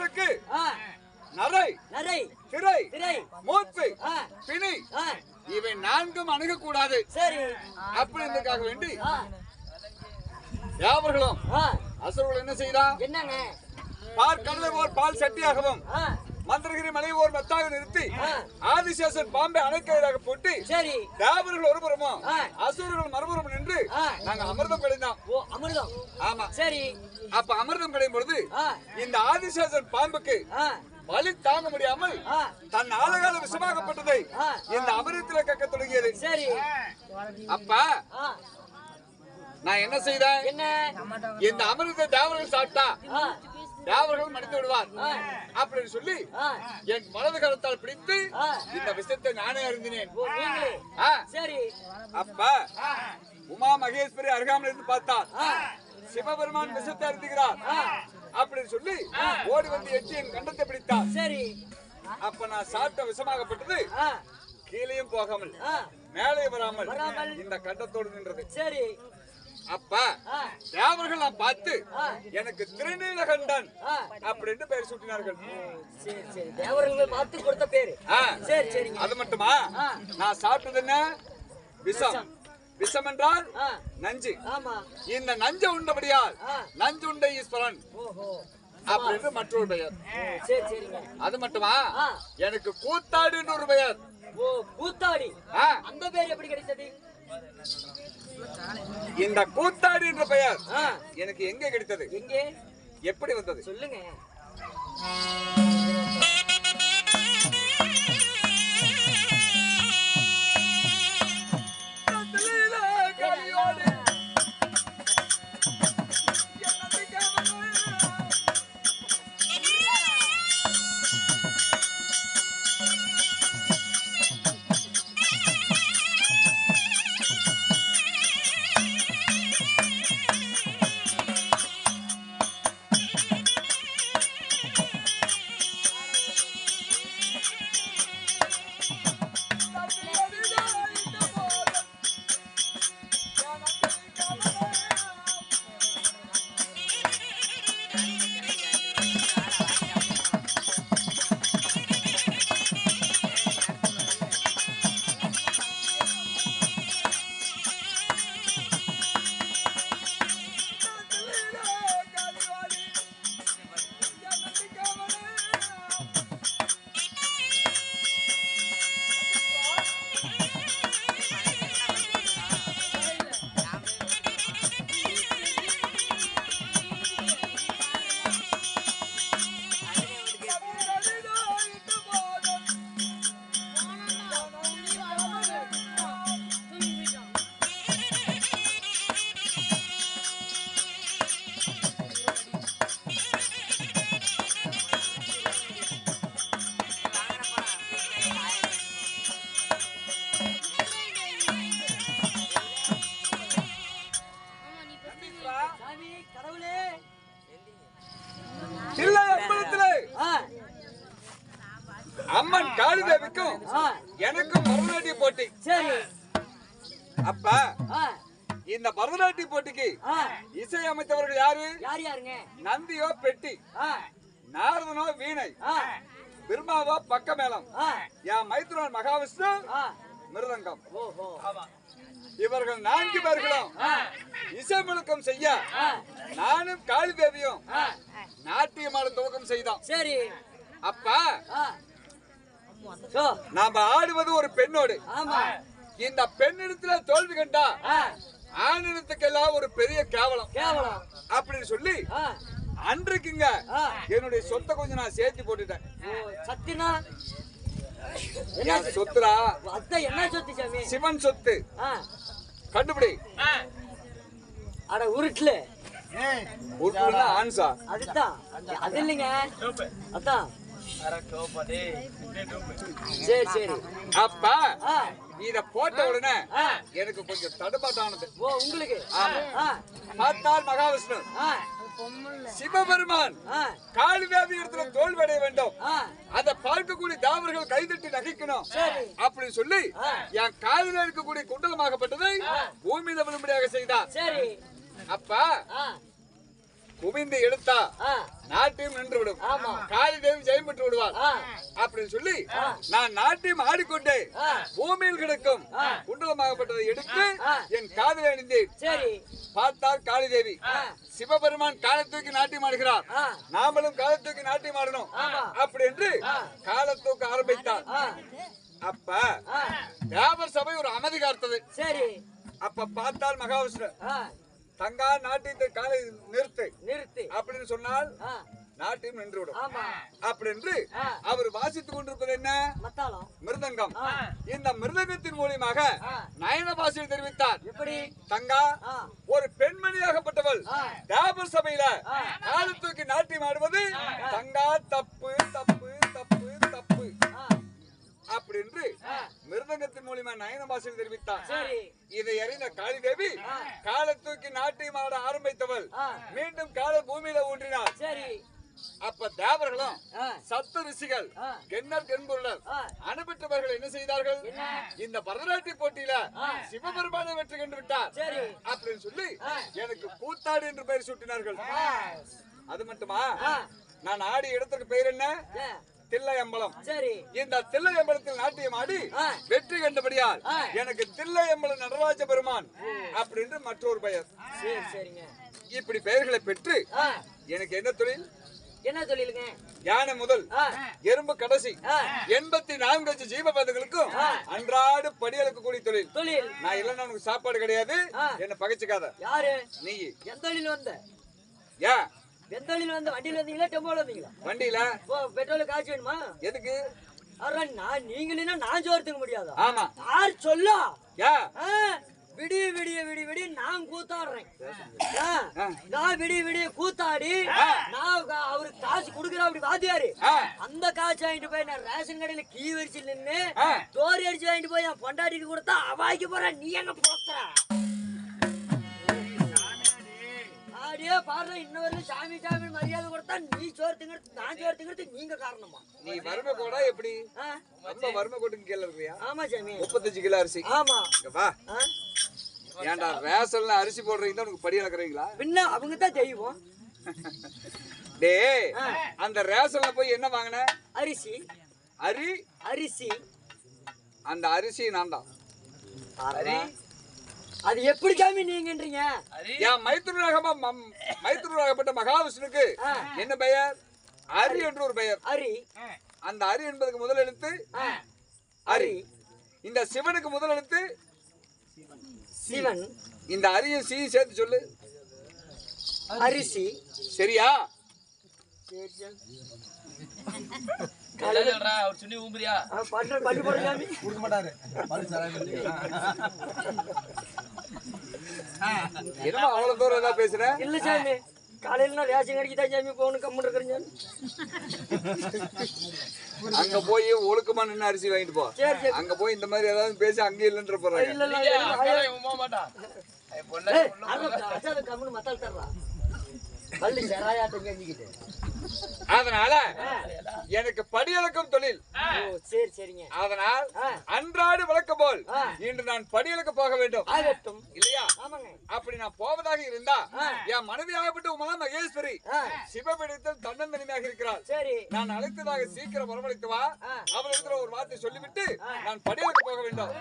ஆ, நரை. நரை. திரை. திரை. மூப்பு பிணி. இவை நான்கும் அணுகக்கூடாது. சரி. அப்படின்றதுக்காக வேண்டி யாவர்களும் அசுரர்கள் என்ன செய்தான் என்னங்க? பால் கடலை ஓர் பால் சட்டியாகவும் மெத்தாக நிறுத்தி. ஆதிசேஷன் பாம்பை அணைக்கிறதாக போட்டு சரி. தேவர்கள் ஒருபுறமும் ஆ. அசுரர்கள் மறுபுறம் நின்று. நாங்க அமிர்தம் கிடைந்தோம். ஓ அமிர்தம். ஆமா. சரி. அப்ப அமிர்தம் கிடையும் பொழுது இந்த ஆதிசேஷன் பாம்புக்கு வலி தாங்க முடியாமல் தன் ஆழகால விஷமாகப்பட்டதை. இந்த அமிர்தத்துல கக்க தொடங்கியது. சரி. அப்ப நான் என்ன செய்தேன்? என்ன? இந்த அமிர்தத்தை தேவர்கள் சாப்பிட்டா ஆ, தேவர்கள் மடித்து விடுவார். அப்படின்னு சொல்லி என் வலது கரத்தால் பிடித்து. இந்த விஷயத்தை நானே அறிந்தினேன். சரி. அப்ப உமா மகேஸ்வரி அருகாமல் இருந்து பார்த்தார் சிவபெருமான் விஷத்தை அறிந்துகிறார் ஆ, அப்படின்னு சொல்லி ஓடி வந்து எட்டி என் கண்டத்தை பிடித்தார். சரி. அப்ப நான் சாப்பிட்ட விஷமாகப்பட்டது கீழேயும் போகாமல் மேலே வராமல். இந்த கண்டத்தோடு நின்றது. சரி. அப்ப நான் பார்த்து. எனக்கு திருநீலகண்டன் அப்படின்னு பெயர் சூட்டினார்கள். சரி சரி. தேவர்கள் பார்த்து கொடுத்த பேரு. சரி சரிங்க. அது மட்டுமா. நான் சாப்பிட்டது என்ன? விஷம். விஷம். என்றால் நஞ்சு. இந்த நஞ்ச உண்டபடியால். நஞ்சு உண்ட ஈஸ்வரன் அப்படின்னு மற்றொரு பெயர். சரி அது மட்டுமா. எனக்கு கூத்தாடுன்னு ஒரு பெயர். கூத்தாடி. அந்த பேர் எப்படி கிடைச்சது இந்த கூத்தாடி என்ற பெயர் எனக்கு எங்கே கிடைத்தது? எங்கே? எப்படி வந்தது? சொல்லுங்க. ஆ, எனக்கும் பரதநாட்டிய போட்டி. சரி. அப்ப இந்த பரதநாட்டிய போட்டிக்கு இசை அமைத்தவர்கள் யாரு? நந்தியோ பெட்டி? நாரதனோ வீணை? பிரம்மாவோ பக்க மேளம் ஆ, என் மைத்ரன் மகாவிஷ்ணு? மிருதங்கம். இவர்கள் நான்கு பேர்களும் ஆ, இசை முழக்கம் செய்ய நானும் காளி தேவியும் ஆ, நாட்டியமாட துவக்கம் செய்தோம். சரி. அப்ப நாம ஆடுவது ஒரு பெண்ணோடு. ஆமா. இந்த பெண்ணிடத்துல தோல்வி கண்டா ஆ, ஆணிடத்துக்கெல்லாம் ஒரு பெரிய கேவலம். கேவலம். அப்படின்னு சொல்லி ஆ, அன்றைக்குங்க ஆ. என்னுடைய சொத்தை கொஞ்சம் நான் சேர்த்து போட்டுட்டேன். சத்தினா? என்ன அதான் என்ன சொத்து சாமி? சிவன் சொத்து. ஆ, கண்டுபிடி. அட உருட்டுல. உருட்டுனா ஆன்சா அதுதான். அது இல்லைங்க. அதான். சரி சரி. அப்ப இத போட்ட உடனே. எனக்கு கொஞ்சம் தடுமாட்டானது ஓ உங்களுக்கு? பார்த்தால் மகாவிஷ்ணு. சிவபெருமான் காளிதேவி இடத்துல தோல்வடைய வேண்டும். அதை பார்க்கக்கூடிய தாவர்கள் கைதட்டி நகைக்கணும். அப்படின்னு சொல்லி. என் காலில் இருக்கக்கூடிய குண்டலமாகப்பட்டதை பூமியில விழும்படியாக செய்தார். அப்ப குவிந்து எடுத்தா நாட்டையும் நின்று விடும் காளி தேவி ஜெயம் பெற்று விடுவார் அப்படின்னு சொல்லி நான் நாட்டியம் ஆடிக்கொண்டே. பூமியில் கிடக்கும் குண்டலமாகப்பட்டதை எடுத்து. என் காதில் அணிந்தேன். சரி. பார்த்தால் காளி தேவி. சிவபெருமான் காலை தூக்கி நாட்டியம் ஆடுகிறார். நாமளும் காலை தூக்கி நாட்டியம் ஆடணும். அப்படி என்று காலை தூக்க ஆரம்பித்தார். அப்ப வியாபார சபை ஒரு அமைதி காத்தது. சரி. அப்ப பார்த்தால் மகாவிஷ்ணு. தங்கா நாட்டியத்தை காலை நிறுத்து. நிறுத்து. அப்படின்னு சொன்னால் நாட்டியம் நின்றுவிடும். ஆமா. அப்படின்னு ஆ. அவர் வாசித்துக் கொண்டிருப்பது என்ன? மிருதங்கம். இந்த மிருதங்கத்தின் மூலியமாக. நயன பாஷையில் தெரிவித்தார். தங்கா ஒரு பெண்மணியாகப்பட்டவள். தாபர் சபையில. காலை தூக்கி நாட்டியம் ஆடுவது தங்கா தப்பு தப்பு தப்பு தப்பு. ஆ. அப்படின்னு ஆ. மிருதங்கத்தின் மூலியமா நயன பாஷையில் தெரிவித்தார் இதை அறிந்த காளி தேவி. காலை தூக்கி நாட்டியம் ஆட ஆரம்பித்தவள். மீண்டும் காலை பூமியில ஊன்றினார் அப்ப தேவர்களும் ஆ. சப்த ரிஷிகள். கென்னர் கென்பொருளர் அனுப்பிட்டவர்கள் என்ன செய்தார்கள்? இந்த பரதநாட்டிய போட்டியில. சிவபெருமானை வெற்றி கண்டு விட்டார். அப்படின்னு சொல்லி. எனக்கு கூத்தாடு என்று பெயர் சூட்டினார்கள். அது மட்டுமா? நான் ஆடிய இடத்துக்கு பெயர் என்ன? ஏ, தில்லை அம்பலம் சரி. இந்த தில்லை அம்பலத்தில் நாட்டியம் ஆடி. வெற்றி கண்டபடியால். எனக்கு தில்லை அம்பலம் நடராஜ பெருமான் அப்படின்னு மற்றொரு பெயர். சரி சரிங்க. இப்படி பெயர்களை பெற்று எனக்கு என்ன தொழில்? என்ன சொல்லிருங்க யானை முதல் எறும்பு கடைசி எண்பத்தி நான்கு லட்சம் ஜீவபதங்களுக்கும் அன்றாடு படியலுக்கு கூடிய தொழில். தொழில். நான் இல்லைன்னா உனக்கு சாப்பாடு கிடையாது. என்ன பகைச்சுக்காத. யாரு? நீ எந்த வழியில வந்த. ஏன் எந்த வழியில வந்த வண்டியில வந்தீங்களா டெம்போல வந்தீங்களா? வண்டியில? பெட்ரோல் காசு வேணுமா? எதுக்கு? நான் நீங்களா நான் சோர்த்துக்க முடியாதா? ஆமா. யார் சொல்லா? விடிய விடிய விடிய விடிய நான் கூத்தாடுறேன். நான் விடிய விடிய கூத்தாடி. நான் அவருக்கு காசு கொடுக்குற அப்படி வாத்தியாரு. அந்த காசு வாங்கிட்டு போய் நான் ரேஷன் கடையில கீ வரிச்சு நின்னு ஆ. தோரி அடிச்சு வாங்கிட்டு போய் என் பொண்டாட்டிக்கு கொடுத்தா அவாய்க்கு போற நீ எங்க போத்துற? இன்ன வரையும் சாமி சாமி மரியாதை கொடுத்தா நீ சோறு திங்கிறது நான் சோறு திங்கிறது நீங்க காரணமா? நீ வறுமை கோடா எப்படி? ரொம்ப வறுமை கோட்டுக்கு கீழே இருக்கியா? ஆமா சாமி. முப்பத்தஞ்சு கிலோ அரிசி. ஆமா. வா? ஏன்டா ரேஷன்ல அரிசி போடுறீங்க உனக்கு படி இழக்கிறீங்களா பின்ன அவங்க தான் தெய்வம் ஆ. அந்த ரேஷன்ல போய் என்ன வாங்கின? அரிசி. அரி? அரிசி. அந்த அரிசி நான் தான் அது எப்படி சாமி நீங்கன்றீங்க? என் மைத்துனராக மைத்துனராகப்பட்ட மகாவிஷ்ணுக்கு ஆ. என்ன பெயர்? அரி என்று ஒரு பெயர். அரி. அந்த அரி என்பதுக்கு முதல் எழுத்து? ஆ, அரி. இந்த சிவனுக்கு முதல் எழுத்து? சிவன். இந்த அரியும் சி சேர்த்து சொல்லு. அரிசி சரியா? அவர் சுண்ணி ஊம்புறியா? பட்டு பட்டு போடு சாமி. என்னமோ அவ்வளவு தூரம் ஏதாவது பேசுறேன் இல்ல சாமி. காலையில நான் ரேஷன் கடைக்கு தான் சாமி? போகணும் கம்முன்னு இருக்கிறேன் அங்க போய் ஒழுக்கமா நின்று அரிசி வாங்கிட்டு போ. அங்க போய் இந்த மாதிரி ஏதாவது பேசி அங்கே இல்லைன்ற போறாங்க. இல்ல இல்ல மாட்டான் கம்முன்னு மத்தால் தர்றா பள்ளி செராயாட்டம் கஞ்சிக்கிட்டு அதனால எனக்கு படியளக்கும் தொழில். சரி சரிங்க. அதனால். அன்றாடு வழக்கம் போல். இன்று நான் படியலுக்கு போக வேண்டும். இல்லையா? அப்படி நான் போவதாக இருந்தா. என் மனைவியாகப்பட்ட உமா மகேஸ்வரி சிவபீடத்தில் தன்னந்தனிமையாக இருக்கிறாள். சரி. நான் அழைத்ததாக சீக்கிரம் வரவழைத்து வா. ஆ. அவள் இருக்கிற ஒரு வார்த்தை சொல்லிவிட்டு நான் படியலுக்கு போக வேண்டும்.